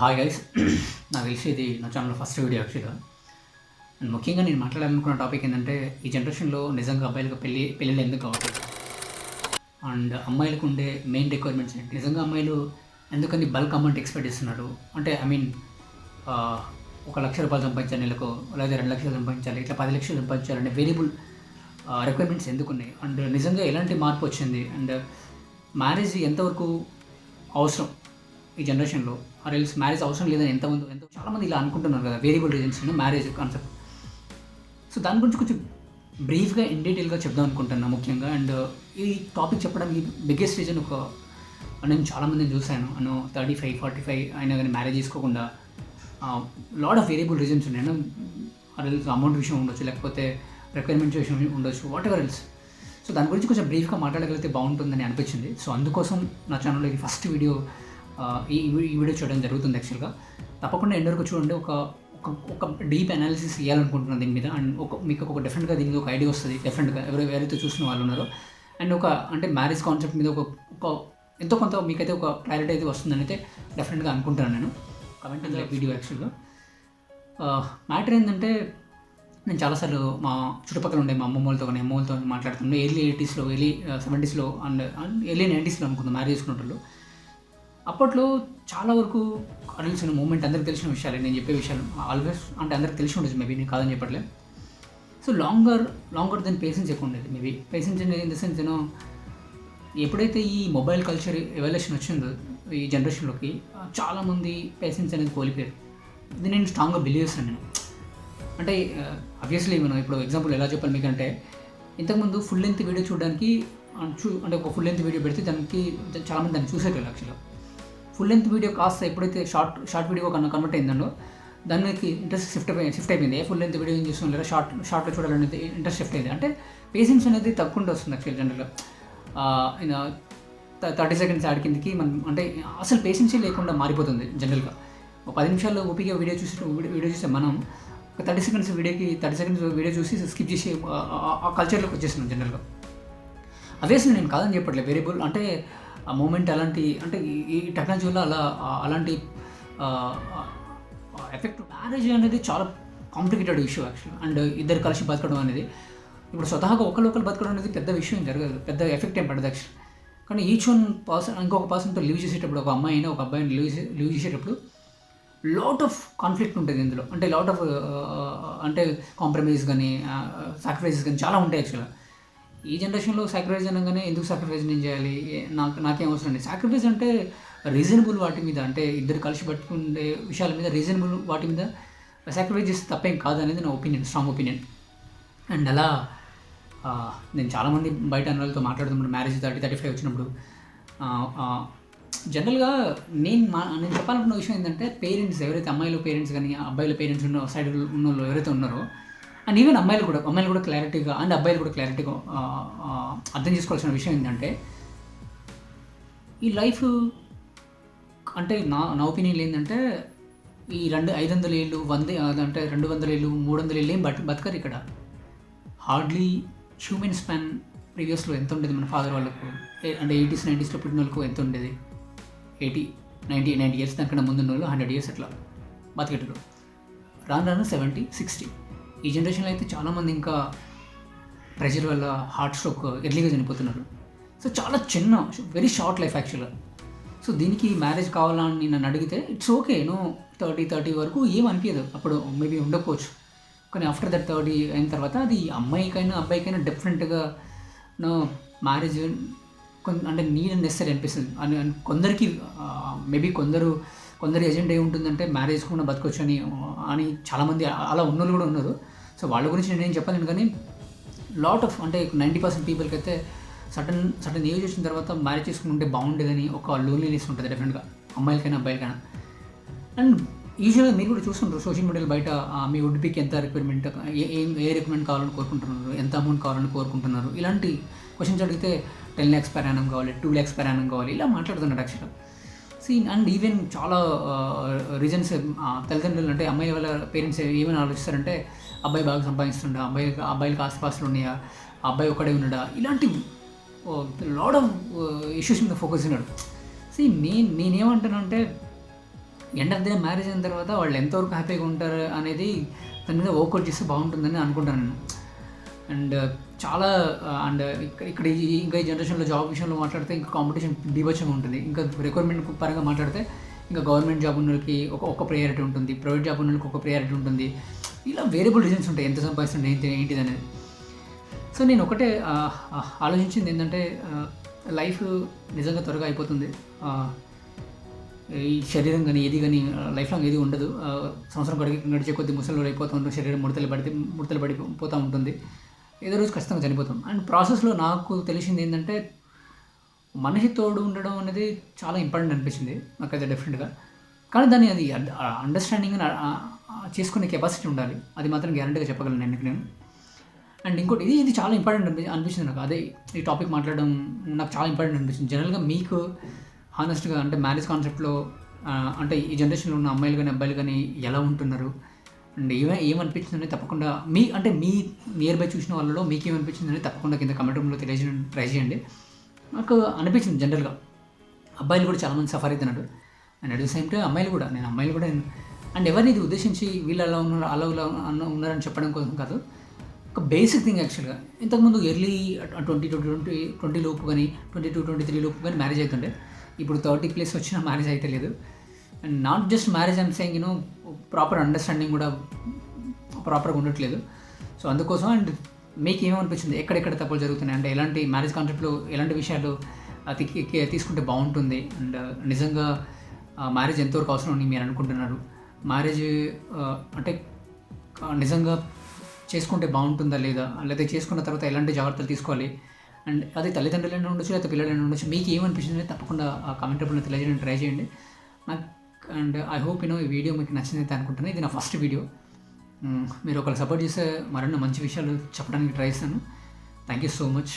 Hi guys నాకు తెలిసి ఇది నా ఛానల్ ఫస్ట్ వీడియో యాక్చువల్గా అండ్ ముఖ్యంగా నేను మాట్లాడాలనుకున్న టాపిక్ ఏంటంటే ఈ జనరేషన్లో నిజంగా అబ్బాయిలకు పెళ్ళి పెళ్ళిళ్ళు ఎందుకు కావట్లేదు? అండ్ అమ్మాయిలకు ఉండే మెయిన్ రిక్వైర్మెంట్స్ ఏంటి? నిజంగా అమ్మాయిలు ఎందుకని బల్క్ అమౌంట్ ఎక్స్పెక్ట్ చేస్తున్నారు? అంటే ఐ మీన్ ఒక లక్ష రూపాయలు సంపాదించాలి నెలకు లేదా రెండు లక్షలు సంపాదించాలి ఇట్లా పది లక్షలు సంపాదించాలి వేరియబుల్ రిక్వైర్మెంట్స్ ఎందుకు ఉన్నాయి? అండ్ నిజంగా ఎలాంటి మార్పు వచ్చింది? అండ్ మ్యారేజ్ ఎంతవరకు అవసరం? ఈ జనరేషన్లో ఆర్ ఎల్స్ మ్యారేజ్ అవసరం లేదని ఎంతమంది ఎంత చాలామంది ఇలా అనుకుంటున్నారు కదా variable reasons marriage concept so దాని గురించి కొంచెం బ్రీఫ్గా ఇన్ డీటెయిల్గా చెప్దాం అనుకుంటున్నాను ముఖ్యంగా. అండ్ ఈ టాపిక్ చెప్పడానికి బిగ్గెస్ట్ రీజన్ ఒక నేను చాలామందిని చూశాను. అను థర్టీ ఫైవ్ ఫార్టీ ఫైవ్ అయినా కానీ మ్యారేజ్ చేసుకోకుండా లాడ్ ఆఫ్ వేరియబుల్ రీజన్స్ ఉన్నాయి. ఆర్ ఎల్స్ అమౌంట్ విషయం ఉండొచ్చు లేకపోతే రిక్వైర్మెంట్స్ విషయం ఉండొచ్చు వాట్ ఎవర్ ఎల్స్ సో దాని గురించి కొంచెం బ్రీఫ్గా మాట్లాడగలిగితే బాగుంటుందని అనిపించింది. సో అందుకోసం నా ఛానల్లో ఇది ఫస్ట్ వీడియో ఈ ఈ వీడియో చూడడం జరుగుతుంది యాక్చువల్గా తప్పకుండా ఎండ్ వరకు చూడండి. ఒక ఒక డీప్ అనాలిసిస్ చేయాలనుకుంటున్నాను దీని మీద. అండ్ ఒక మీకు ఒక డిఫరెంట్గా దీని మీద ఒక ఐడియా వస్తుంది. డిఫరెంట్గా ఎవరు ఎవరైతే చూసిన వాళ్ళు ఉన్నారో. అండ్ ఒక అంటే మ్యారేజ్ కాన్సెప్ట్ మీద ఒక ఒక ఎంతో కొంత మీకైతే ఒక క్లారిటీ అయితే వస్తుందని అయితే డెఫినెట్గా అనుకుంటున్నాను నేను. కమెంట్ వీడియో యాక్చువల్గా మ్యాటర్ ఏంటంటే నేను చాలాసార్లు మా చుట్టుపక్కల ఉండే మా అమ్మమ్మ వాళ్ళతో కానీ అమ్మమ్మలతో మాట్లాడుతుండే. ఎర్లీ ఎయిటీస్లో ఎర్లీ సెవెంటీస్లో అండ్ ఎర్లీ నైంటీస్లో అనుకుందాం. మ్యారేజ్ చేసుకున్నట్లు అప్పట్లో చాలా వరకు తెలిసిన మూమెంట్ అందరికి తెలిసిన విషయాలు. నేను చెప్పే విషయాలు ఆల్వేస్ అంటే అందరికి తెలిసి ఉండేది మేబీ నేను కాదని చెప్పట్లే. So longer longer then patience ఎక్కువ ఉండేది maybe patience in the sense నేను ఎప్పుడైతే ఈ మొబైల్ కల్చర్ ఎవల్యూషన్ వచ్చిందో ఈ జనరేషన్లోకి చాలామంది పేషెన్స్ అనేది కోల్పోయారు. ఇది నేను స్ట్రాంగ్గా బిలీవ్ చేస్తాను నేను. అంటే uh, అబ్వియస్లీ మనం ఇప్పుడు ఎగ్జాంపుల్ ఎలా చెప్పాలి మీకు అంటే ఇంతకుముందు ఫుల్ లెంత్ వీడియో చూడడానికి చూ అంటే ఒక ఫుల్ లెంత్ వీడియో పెడితే దానికి చాలామంది దాన్ని చూసేటోళ్ళు యాక్చువల్గా ఫుల్ లెంత్ వీడియో కాస్త ఎప్పుడైతే షార్ట్ షార్ట్ వీడియో కన్నా కన్వర్ట్ అయిందో దానికి ఇంట్రెస్ట్ షిఫ్ట్ అయిపోయింది షిఫ్ట్ అయిపోయింది. ఫుల్ లెంత్ వీడియో ఏం చేస్తున్నాం లేదా షార్ట్ షార్ట్లో చూడాలనేది ఇంట్రెస్ట్ షిఫ్ట్ అయింది. అంటే పేషెన్స్ అనేది తక్కువ వస్తుంది యాక్చువల్ జనరల్గా థర్టీ సెకండ్స్ యాడ్ కిందకి మనం అంటే అసలు పేషెన్సీ లేకుండా మారిపోతుంది జనరల్గా ఒక పది నిమిషాల్లో ఓపిక వీడియో చూసి వీడియో చూస్తే మనం ఒక థర్టీ సెకండ్స్ వీడియోకి థర్టీ సెకండ్స్ వీడియో చూసి స్కిప్ చేసి ఆ కల్చర్లోకి వచ్చేస్తున్నాం జనరల్గా అవేసి నేను కాదని చెప్పట్లేదు. వేరియబుల్ అంటే ఆ మూమెంట్ అలాంటి అంటే ఈ టెక్నాలజీ వల్ల అలా అలాంటి ఎఫెక్ట్ మ్యారేజ్ అనేది చాలా కాంప్లికేటెడ్ ఇష్యూ యాక్చువల్ అండ్ ఇద్దరు కలిసి బతకడం అనేది ఇప్పుడు స్వతహాగా ఒకరు ఒకరు బతకడం అనేది పెద్ద విషయం జరగదు. పెద్ద ఎఫెక్ట్ ఏం పడదు యాక్చువల్ కానీ ఈచ్ వన్ పర్సన్ ఇంకొక పర్సన్తో లీవ్ చేసేటప్పుడు ఒక అమ్మాయి అయినా ఒక అబ్బాయిని లీవ్ చేసే లీవ్ చేసేటప్పుడు లాట్ ఆఫ్ కాన్ఫ్లిక్ట్ ఉంటుంది ఇందులో. అంటే లాట్ ఆఫ్ అంటే కాంప్రమైజ్ కానీ సాక్రిఫైసెస్ కానీ చాలా ఉంటాయి యాక్చువల్గా ఈ జనరేషన్లో సాక్రిఫైజ్ అనగానే ఎందుకు సాక్రిఫైజ్ నేను చేయాలి? నాకు నాకేం అవసరం లేదు. సాక్రిఫైజ్ అంటే రీజనబుల్ వాటి మీద అంటే ఇద్దరు కలిసి పట్టుకునే విషయాల మీద రీజనబుల్ వాటి మీద సాక్రిఫైజ్ చేస్తే తప్పేం అనేది నా ఒపీనియన్ స్ట్రాంగ్ ఒపీనియన్ అండ్ అలా నేను చాలామంది బయట అన్నలతో మాట్లాడుతున్నప్పుడు మ్యారేజ్ థర్టీ థర్టీ ఫైవ్ వచ్చినప్పుడు జనరల్గా నేను మా నేను చెప్పాలనుకున్న విషయం ఏంటంటే పేరెంట్స్ ఎవరైతే అమ్మాయిల పేరెంట్స్ కానీ అబ్బాయిల పేరెంట్స్ ఉన్న సైడ్ ఉన్న వాళ్ళు ఎవరైతే ఉన్నారో అండ్ ఈవెన్ అమ్మాయిలు కూడా అమ్మాయిలు కూడా క్లారిటీగా అండ్ అబ్బాయిలు కూడా క్లారిటీగా అర్థం చేసుకోవాల్సిన విషయం ఏంటంటే ఈ లైఫ్ అంటే నా నా ఒపీనియన్ ఏంటంటే ఈ రెండు ఐదు వందల ఏళ్ళు వంద అంటే రెండు వందల ఏళ్ళు మూడు వందల ఏళ్ళు ఏం బట్ బతకరు ఇక్కడ. హార్డ్లీ హ్యూమన్ స్పాన్ ప్రీవియస్లో ఎంత ఉండేది మన ఫాదర్ వాళ్ళకు? అంటే ఎయిటీస్ నైంటీస్లో పుట్టిన వాళ్ళకు ఎంత ఉండేది? ఎయిటీ నైంటీ నైంటీ ఇయర్స్ దానికన్నా ముందున్న వాళ్ళు హండ్రెడ్ ఇయర్స్ అట్లా బతికేటప్పుడు రాను రాను సెవెంటీ సిక్స్టీ ఈ జనరేషన్లో అయితే చాలామంది ఇంకా ప్రెషర్ వల్ల హార్ట్ స్ట్రోక్ ఎర్లీగా చనిపోతున్నారు. సో చాలా చిన్న వెరీ షార్ట్ లైఫ్ యాక్చువల్గా సో దీనికి మ్యారేజ్ కావాలని నన్ను అడిగితే it's okay no thirty thirty వరకు ఏం అనిపించదు అప్పుడు మేబీ ఉండకపోవచ్చు. కానీ ఆఫ్టర్ దట్ థర్టీ అయిన తర్వాత అది అమ్మాయికైనా అబ్బాయికైనా డిఫరెంట్గా నో మ్యారేజ్ అంటే నీడ్ నెసరీ అనిపిస్తుంది. అని కొందరికి మేబీ కొందరు కొందరు ఎజెండా ఉంటుందంటే మ్యారేజ్ కూడా బతకొచ్చు అని అని చాలామంది అలా ఉన్నోళ్ళు కూడా ఉన్నారు. సో వాళ్ళ గురించి నేనేం చెప్పలేను కానీ లాట్ ఆఫ్ అంటే నైంటీ పర్సెంట్ పీపుల్కి అయితే సడన్ సడన్ ఏజ్ వచ్చిన తర్వాత మ్యారేజ్ చేసుకుంటే బాగుండేదని ఒక లోన్లీనెస్ ఉంటుంది డెఫినెట్గా అమ్మాయిలకైనా అబ్బాయిలకైనా. అండ్ యూజువల్గా మీరు కూడా చూస్తుంటారు సోషల్ మీడియాలో బయట మీ ఉడిపికి ఎంత రిక్వైర్మెంట్ ఏం ఏ రిక్వైర్మెంట్ కావాలని కోరుకుంటున్నారు ఎంత అమౌంట్ కావాలని కోరుకుంటున్నారు? ఇలాంటి క్వశ్చన్స్ అడిగితే టెన్ ల్యాక్స్ ప్రయాణం కావాలి టూ ల్యాక్స్ ప్రయాణం కావాలి ఇలా మాట్లాడుతున్నారు యాక్చువల్గా సీ అండ్ ఈవెన్ చాలా uh, రీజన్స్ తల్లిదండ్రులు అంటే అమ్మాయి వాళ్ళ పేరెంట్స్ ఏమైనా ఆలోచిస్తారంటే అబ్బాయి బాగా సంపాదిస్తుండా అబ్బాయి అబ్బాయిలకు ఆస్తిపాస్తులు ఉన్నాయా అబ్బాయి ఒక్కడే ఉన్నాడా? ఇలాంటి లాడ్ ఆఫ్ ఇష్యూస్ మీద ఫోకస్ ఉన్నాడు సీ నేను నేనేమంటానంటే end of the day marriage అయిన తర్వాత వాళ్ళు ఎంతవరకు హ్యాపీగా ఉంటారు అనేది దాని మీద వర్కౌట్ చేస్తే బాగుంటుందని అనుకుంటాను నేను. అండ్ uh, చాలా uh, అండ్ uh, ఇక్కడ ఇక్కడ ఇంకా ఈ జనరేషన్లో జాబ్ విషయంలో మాట్లాడితే ఇంకా కాంపిటీషన్ బీభత్సంగా ఉంటుంది. ఇంకా రిక్వైర్మెంట్ పరంగా మాట్లాడితే ఇంకా గవర్నమెంట్ జాబ్ ఉన్నోళ్ళకి ఒక ఒక ప్రయారిటీ ఉంటుంది ప్రైవేట్ జాబ్ ఉన్నోళ్ళకి ఒక ప్రయారిటీ ఉంటుంది. ఇలా వేరియబుల్ రీజన్స్ ఉంటాయి ఎంత సంపాదిస్తుంటే ఏంటి ఏంటిది అనేది. సో నేను ఒకటే ఆలోచించింది ఏంటంటే లైఫ్ నిజంగా త్వరగా అయిపోతుంది. ఈ శరీరం కానీ ఏది కానీ లైఫ్ లాంగ్ ఏది ఉండదు. సంవత్సరం గడికి గడిచే కొద్ది ముసలి అయిపోతూ ఉంటుంది శరీరం ముడతలు పడితే ముడతలు పడిపోతూ ఉంటుంది. ఏదో రోజు ఖచ్చితంగా చనిపోతాం. అండ్ ప్రాసెస్లో నాకు తెలిసింది ఏంటంటే మనిషి తోడు ఉండడం అనేది చాలా ఇంపార్టెంట్ అనిపించింది నాకైతే డెఫినెట్గా. కానీ దాన్ని అది అండర్స్టాండింగ్ చేసుకునే కెపాసిటీ ఉండాలి. అది మాత్రం గ్యారంటీగా చెప్పగలను నేను నేను. అండ్ ఇంకోటి ఇది ఇది చాలా ఇంపార్టెంట్ అనిపి అనిపించింది నాకు. అదే ఈ టాపిక్ మాట్లాడడం నాకు చాలా ఇంపార్టెంట్ అనిపించింది. జనరల్గా మీకు హానెస్ట్గా అంటే మ్యారేజ్ కాన్సెప్ట్లో అంటే ఈ జనరేషన్లో ఉన్న అమ్మాయిలు కానీ అబ్బాయిలు కానీ ఎలా ఉంటున్నారు? అండ్ ఏమే ఏమనిపించిందని తప్పకుండా మీ అంటే మీ నియర్ బై చూసిన వాళ్ళలో మీకు ఏమనిపించిందని తప్పకుండా కింద కమెంట్ రూమ్లో తెలియజేయడం ట్రై చేయండి. నాకు అనిపించింది జనరల్గా అబ్బాయిలు కూడా చాలామంది సఫర్ అవుతున్నారు and at the same time అమ్మాయిలు కూడా నేను అమ్మాయిలు కూడా అండ్ ఎవరిని ఇది ఉద్దేశించి వీళ్ళు అలా ఉన్నారు అలా అన్న- ఉన్నారని చెప్పడం కోసం కాదు. ఒక బేసిక్ థింగ్ యాక్చువల్గా ఇంతకుముందు early twenty twenty twenty twenty లోపు కానీ ట్వంటీ టూ ట్వంటీ త్రీ లోపు కానీ మ్యారేజ్ అవుతుండే. ఇప్పుడు థర్టీ ప్లస్ వచ్చిన మ్యారేజ్ అయితే లేదు. And not just marriage and saying you know proper understanding కూడా ప్రాపర్గా ఉండట్లేదు. సో అందుకోసం అండ్ మీకు ఏమనిపించింది ఎక్కడెక్కడ తప్పులు జరుగుతున్నాయి? అంటే ఎలాంటి మ్యారేజ్ కాన్సెప్ట్లో ఎలాంటి విషయాలు ఆ, తీసుకుంటే బాగుంటుంది? అండ్ నిజంగా మ్యారేజ్ ఎంతవరకు అవసరం అని మీరు అనుకుంటున్నారు? మ్యారేజ్ అంటే నిజంగా చేసుకుంటే బాగుంటుందా లేదా? లేదా చేసుకున్న తర్వాత ఎలాంటి జాగ్రత్తలు తీసుకోవాలి? అండ్ అది తల్లిదండ్రులైనా ఉండొచ్చు లేకపోతే పిల్లలైనా ఉండొచ్చు. మీకు ఏమనిపించింది తప్పకుండా ఆ కామెంట్ రూపంలో తెలియజేయడానికి ట్రై చేయండి. నాకు and I hope you know ఈ వీడియో మీకు నచ్చింది అనుకుంటున్నాను ఇది నా ఫస్ట్ వీడియో మీరు ఒకరు సపోర్ట్ చేస్తే మరిన్ని మంచి విషయాలు చెప్పడానికి ట్రై చేస్తాను. Thank you so much